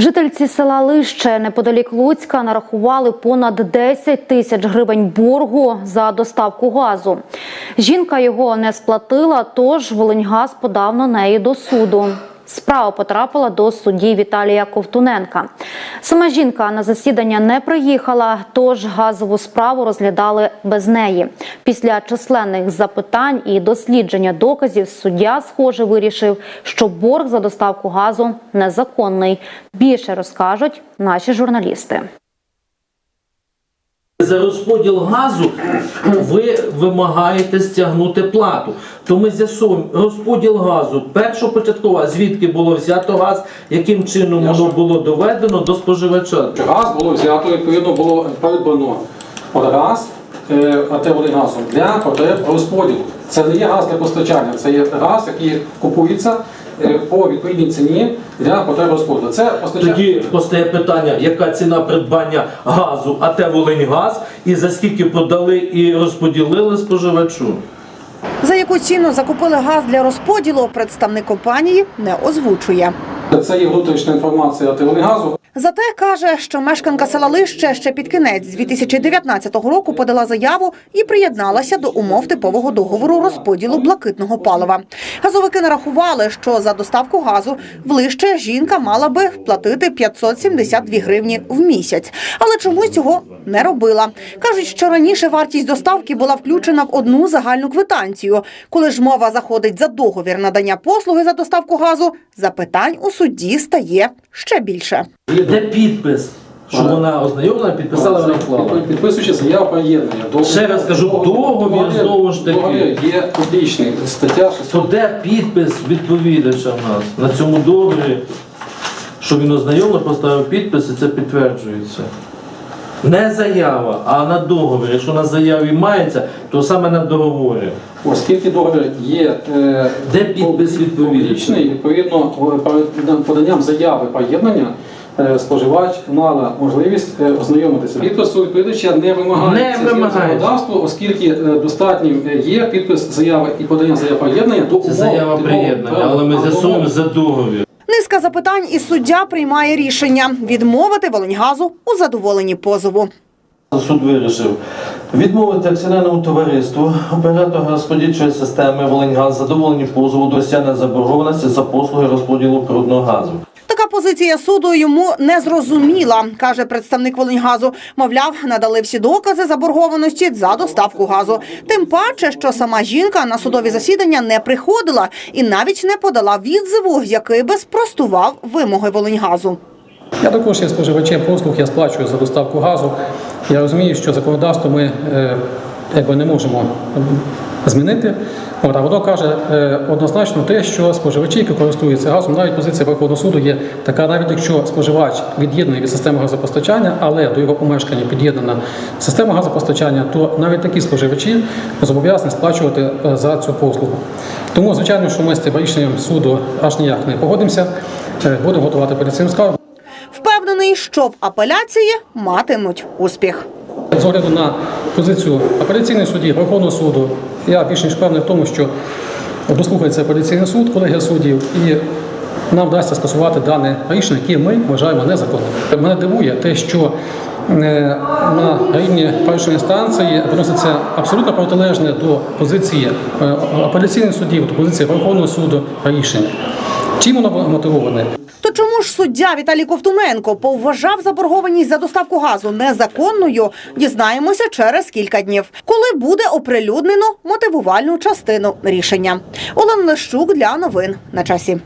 Жительці села Лище неподалік Луцька нарахували понад 10 тисяч гривень боргу за доставку газу. Жінка його не сплатила, тож Волиньгаз подав на неї до суду. Справа потрапила до судді Віталія Ковтуненка. Сама жінка на засідання не приїхала, тож газову справу розглядали без неї. Після численних запитань і дослідження доказів суддя, схоже, вирішив, що борг за доставку газу незаконний. Більше розкажуть наші журналісти. За розподіл газу ви вимагаєте стягнути плату. То ми з'ясуємо розподіл газу. Першопочаткова, звідки було взято газ, яким чином воно було доведено до споживача. Газ було взято, відповідно було придбано газ, е, АТ газом для потреб розподілу. Це не є газ для постачання, це є газ, який купується по відповідній ціні для потреб розподілу. Це постачає... Тоді постає питання, яка ціна придбання газу АТ Волиньгаз і за скільки продали і розподілили споживачу. За яку ціну закупили газ для розподілу, представник компанії не озвучує. Це є внутрішня інформація АТ газу. Зате каже, що мешканка села Лище ще під кінець 2019 року подала заяву і приєдналася до умов типового договору розподілу блакитного палива. Газовики нарахували, що за доставку газу в Лище жінка мала би платити 572 гривні в місяць, але чомусь цього не робила. кажуть, що раніше вартість доставки була включена в одну загальну квитанцію. Коли ж мова заходить за договір надання послуги за доставку газу, запитань у судді стає ще більше. Де підпис? Що Вона- ознайомлена, підписала, вона вклала. Підписуючи заяву про. Договір- Ще раз кажу, договір, знову ж таки. Договір є публічний. Стаття 600. То де підпис відповідача в нас на цьому договорі, що він ознайомив, поставив підпис і це підтверджується. Не заява, а на договорі. Якщо на заяві мається, то саме на договорі. Оскільки договір є е, Де підпис відповідача? відповідно перед поданням заяви про єднання е, споживач мала можливість е, ознайомитися. Підпису відповідача не вимагається Не вимагається. законодавство, оскільки е, достатнім є підпис заяви і подання заяви про єднання до Це умов заява типового приєднання, але ми права. з'ясуємо за договір. Низка запитань і суддя приймає рішення відмовити Волиньгазу у задоволенні позову. Суд вирішив відмовити акціонерному товариству оператора розподільчої системи Волиньгаз задоволені позову до стягнення заборгованості за послуги розподілу природного газу. Така позиція суду йому не зрозуміла, каже представник Волиньгазу. Мовляв, надали всі докази заборгованості за доставку газу. Тим паче, що сама жінка на судові засідання не приходила і навіть не подала відзиву, який би спростував вимоги Волиньгазу. Я також є споживачем послуг, я сплачую за доставку газу. Я розумію, що законодавство ми е, якби не можемо змінити. От, а воно каже е, однозначно те, що споживачі, які користуються газом, навіть позиція Верховного суду є така, навіть якщо споживач від'єднаний від системи газопостачання, але до його помешкання під'єднана система газопостачання, то навіть такі споживачі зобов'язані сплачувати е, за цю послугу. Тому, звичайно, що ми з цим рішенням суду аж ніяк не погодимося. Будемо готувати апеляційну скаргу. Впевнений, що в апеляції матимуть успіх. З огляду на позицію апеляційних судів, Верховного суду, я більш ніж впевнений в тому, що дослухається апеляційний суд, колегія суддів, і нам вдасться скасувати дане рішення, яке ми вважаємо незаконним. Мене дивує те, що е, на рівні першої інстанції виноситься абсолютно протилежне до позиції е, апеляційних судів, до позиції Верховного суду рішення. Чим воно мотивоване? Ж суддя Віталій Ковтуненко повважав заборгованість за доставку газу незаконною? Дізнаємося через кілька днів, коли буде оприлюднено мотивувальну частину рішення. Олена Лещук для новин на часі.